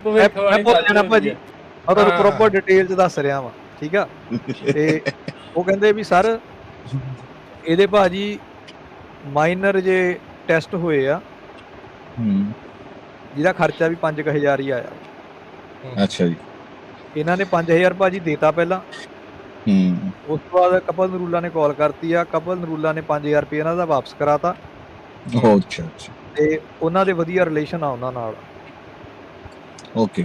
ਮੈਂ ਭੁੱਲ ਜਾਣਾ ਭਾਜੀ। ਮੈਂ ਤੁਹਾਨੂੰ। ਪ੍ਰੋਪਰ ਡਿਟੇਲ ਚ ਦੱਸ ਰਿਹਾ ਵਾਂ ਠੀਕ ਆ? ਤੇ ਉਹ ਕਹਿੰਦੇ ਵੀ ਸਰ ਇਹਦੇ ਭਾਜੀ ਮਾਈਨਰ ਜੇ ਟੈਸਟ ਹੋਏ ਆ ਹੂੰ। ਜਿਹਦਾ ਖਰਚਾ ਵੀ 5000 ਹੀ ਆਇਆ। ਅੱਛਾ ਜੀ। ਇਹਨਾਂ ਨੇ 5000 ਭਾਜੀ ਦੇਤਾ ਪਹਿਲਾਂ। ਹੂੰ। ਉਸ ਤੋਂ ਬਾਅਦ ਕਪਲ ਨਰੂਲਾ ਨੇ ਕਾਲ ਕਰਤੀ ਆ। ਕਪਲ ਨਰੂਲਾ ਨੇ 5000 ਰੁਪਏ ਇਹਨਾਂ ਦਾ ਵਾਪਸ ਕਰਾਤਾ। ਅੱਛਾ ਅੱਛਾ। ਤੇ ਉਹਨਾਂ ਦੇ ਵਧੀਆ ਰਿਲੇਸ਼ਨ ਆ ਉਹਨਾਂ ਨਾਲ। ਓਕੇ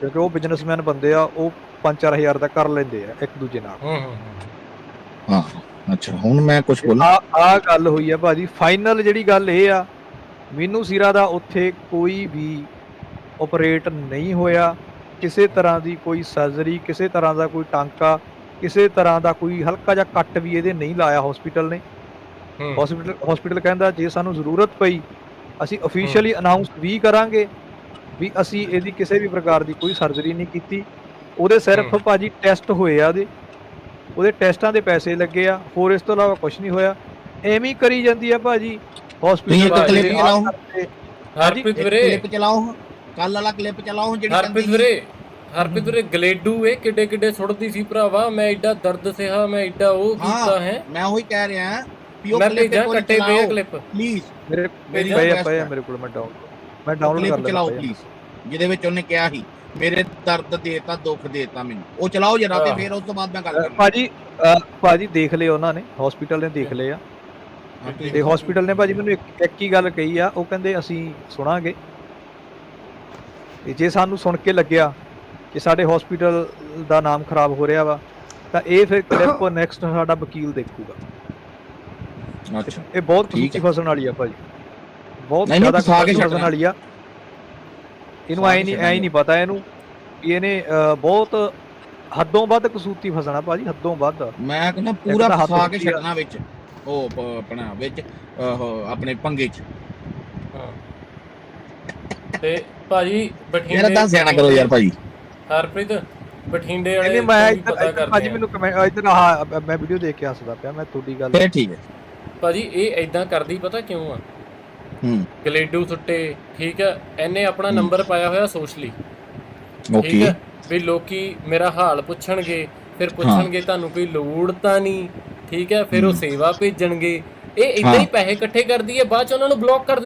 ਕਿਉਂਕਿ ਉਹ ਬਿਜ਼ਨਸਮੈਨ ਬੰਦੇ ਆ ਉਹ 5-4000 ਦਾ ਕਰ ਲੈਂਦੇ ਆ ਇੱਕ ਦੂਜੇ ਨਾਲ। ਹੂੰ ਹੂੰ ਅੱਛਾ ਹੁਣ ਮੈਂ ਕੁਝ ਬੋਲਾਂ। ਆ ਆ ਗੱਲ ਹੋਈ ਆ ਭਾਜੀ ਫਾਈਨਲ ਜਿਹੜੀ ਗੱਲ ਇਹ ਆ ਮੀਨੂ ਸੀਰਾ ਦਾ ਉੱਥੇ ਕੋਈ ਵੀ ਆਪਰੇਟ ਨਹੀਂ ਹੋਇਆ। ਕਿਸੇ ਤਰ੍ਹਾਂ ਦੀ ਕੋਈ ਸਰਜਰੀ ਕਿਸੇ ਤਰ੍ਹਾਂ ਦਾ ਕੋਈ ਟਾਂਕਾ ਕਿਸੇ ਤਰ੍ਹਾਂ ਦਾ ਕੋਈ ਹਲਕਾ ਜਿਹਾ ਕੱਟ ਵੀ ਇਹਦੇ ਨਹੀਂ ਲਾਇਆ ਹਸਪੀਟਲ ਨੇ। ਹਸਪੀਟਲ ਹਸਪੀਟਲ ਕਹਿੰਦਾ ਜੇ ਸਾਨੂੰ ਜ਼ਰੂਰਤ ਪਈ ਅਸੀਂ ਅਫੀਸ਼ੀਅਲੀ ਅਨਾਉਂਸ ਵੀ ਕਰਾਂਗੇ। ਵੀ ਅਸੀਂ ਇਹਦੀ ਕਿਸੇ ਵੀ ਪ੍ਰਕਾਰ ਦੀ ਕੋਈ ਸਰਜਰੀ ਨਹੀਂ ਕੀਤੀ। ਉਹਦੇ ਸਿਰਫ। ਭਾਜੀ ਟੈਸਟ ਹੋਏ ਆ ਉਹਦੇ। ਉਹਦੇ ਟੈਸਟਾਂ ਦੇ ਪੈਸੇ ਲੱਗੇ ਆ ਹੋਰ ਇਸ ਤੋਂ ਇਲਾਵਾ ਕੁਝ ਨਹੀਂ ਹੋਇਆ। ਐਵੇਂ ਹੀ ਕਰੀ ਜਾਂਦੀ ਆ ਭਾਜੀ। ਹਸਪੀਟਲ clip ਚਲਾਓ। ਹਰਪ੍ਰੀਤ ਵੀਰੇ। ਕਲਿੱਪ ਚਲਾਓ। ਕੱਲ ਵਾਲਾ ਕਲਿੱਪ ਚਲਾਓ ਜਿਹੜੀ ਹਰਪ੍ਰੀਤ ਵੀਰੇ ਹਰਪ੍ਰੀਤ ਵੀਰੇ ਗਲੇਡੂ ਇਹ ਕਿੱਡੇ ਕਿੱਡੇ ਸੁੱਟਦੀ ਸੀ ਭਰਾਵਾ। ਮੈਂ ਐਡਾ ਦਰਦ ਸਿਹਾ ਮੈਂ ਐਡਾ ਉਹ। ਕੀਤਾ ਹੈ ਮੈਂ ਉਹੀ ਕਹਿ ਰਿਹਾ ਮੈਂ ਕਲਿੱਪ ਕੱਟੇ ਪਏ ਕਲਿੱਪ ਪਲੀਜ਼ ਮੇਰੇ ਮੇਰੀ ਪਏ ਆ। ਮੇਰੇ ਕੋਲ ਮੈਂ ਡਾਊਨ ਮੈਂ ਡਾਊਨਲੋਡ ਕਰ ਲੈਣਾ ਚਲਾਓ। ਪਲੀਜ਼ ਜਿਹਦੇ ਵਿੱਚ ਉਹਨੇ ਕਿਹਾ ਸੀ ਮੇਰੇ ਦਰਦ ਦੇਤਾ ਦੁੱਖ ਦੇਤਾ ਮੈਨੂੰ। ਉਹ ਚਲਾਓ ਜਰਾ ਤੇ। ਫਿਰ ਉਸ ਤੋਂ ਬਾਅਦ ਮੈਂ ਗੱਲ ਕਰਾਂਗਾ ਭਾਜੀ ਭਾਜੀ ਦੇਖ ਲਏ ਉਹਨਾਂ ਨੇ ਹਸਪੀਟਲ ਨੇ ਦੇਖ ਲਏ ਆ। ਤੇ ਹਸਪੀਟਲ ਨੇ ਭਾਜੀ ਮੈਨੂੰ ਇੱਕ ਇੱਕ ਹੀ ਗੱਲ ਕਹੀ ਆ ਉਹ ਕਹਿੰਦੇ ਅਸੀਂ ਸੁਣਾਂਗੇ। ਤੇ ਜੇ ਸਾਨੂੰ ਸੁਣ ਕੇ ਲੱਗਿਆ ਕਿ ਸਾਡੇ ਹਸਪੀਟਲ ਦਾ ਨਾਮ ਖਰਾਬ ਹੋ ਰਿਹਾ ਵਾ ਤਾਂ ਇਹ ਫਿਰ ਕਲਿੱਪ ਨੈਕਸਟ ਸਾਡਾ ਵਕੀਲ ਦੇਖੂਗਾ। ਅੱਛਾ। ਇਹ ਬਹੁਤ ਠੀਕ ਫਸਣ ਵਾਲੀ ਆ ਭਾਜੀ। ਬਹੁਤ ਜ਼ਿਆਦਾ ਫਸਾ ਕੇ ਛੱਡਣਾ। ਵਾਲੀ ਆ ਇਹਨੂੰ ਐ ਨਹੀਂ ਐ। ਨਹੀਂ ਪਤਾ ਇਹਨੂੰ ਵੀ ਇਹਨੇ ਬਹੁਤ ਹੱਦੋਂ ਵੱਧ ਕਸੂਤੀ ਫਸਣਾ ਭਾਜੀ ਹੱਦੋਂ ਵੱਧ ਮੈਂ ਕਹਿੰਦਾ ਪੂਰਾ ਫਸਾ ਕੇ ਆ। ਛੱਡਣਾ ਵਿੱਚ ਉਹ ਆਪਣਾ ਵਿੱਚ ਉਹ ਆਪਣੇ ਪੰਗੇ ਚ। ਤੇ ਭਾਜੀ ਮੇਰਾ ਬਠਿੰਡੇ ਤਾਂ ਸਿਆਣਾ ਕਰੋ ਯਾਰ ਭਾਈ ਹਰਪ੍ਰੀਤ ਬਠਿੰਡੇ ਵਾਲੇ ਇਹਨੇ ਮੈਂ ਇੱਧਰ ਭਾਜੀ ਆ ਮੈਨੂੰ ਕਮੈਂਟ ਇੱਧਰ ਆਹ ਮੈਂ ਵੀਡੀਓ ਦੇਖ ਕੇ ਹੱਸਦਾ ਪਿਆ ਮੈਂ ਤੁਹਾਡੀ ਗੱਲ ਠੀਕ ਹੈ ਭਾਜੀ ਇਹ ਐਦਾਂ ਕਰਦੀ ਪਤਾ ਕਿਉਂ ਆ ਗਲੇਡੂ ਸੁੱਟੇ ਠੀਕ ਹੈ ਇਹਨੇ ਆਪਣਾ। ਨੰਬਰ ਪਾਇਆ ਹੋਇਆ ਸੋਸ਼ਲੀ ਠੀਕ ਹੈ ਵੀ ਲੋਕੀ ਮੇਰਾ ਹਾਲ ਪੁੱਛਣਗੇ ਫਿਰ ਪੁੱਛਣਗੇ ਤੁਹਾਨੂੰ ਕੋਈ ਲੋੜ ਤਾਂ ਨਹੀਂ ਠੀਕ ਹੈ ਫਿਰ ਉਹ। ਸੇਵਾ ਭੇਜਣਗੇ। ਇਹ ਇਦਾਂ ਹਾਂ। ਪੈਸੇ ਇਕੱਠੇ ਕਰਦੀ ਹੈ ਬਾਅਦ ਚ ਉਹਨਾਂ ਨੂੰ ਬਲੌਕ ਕਰ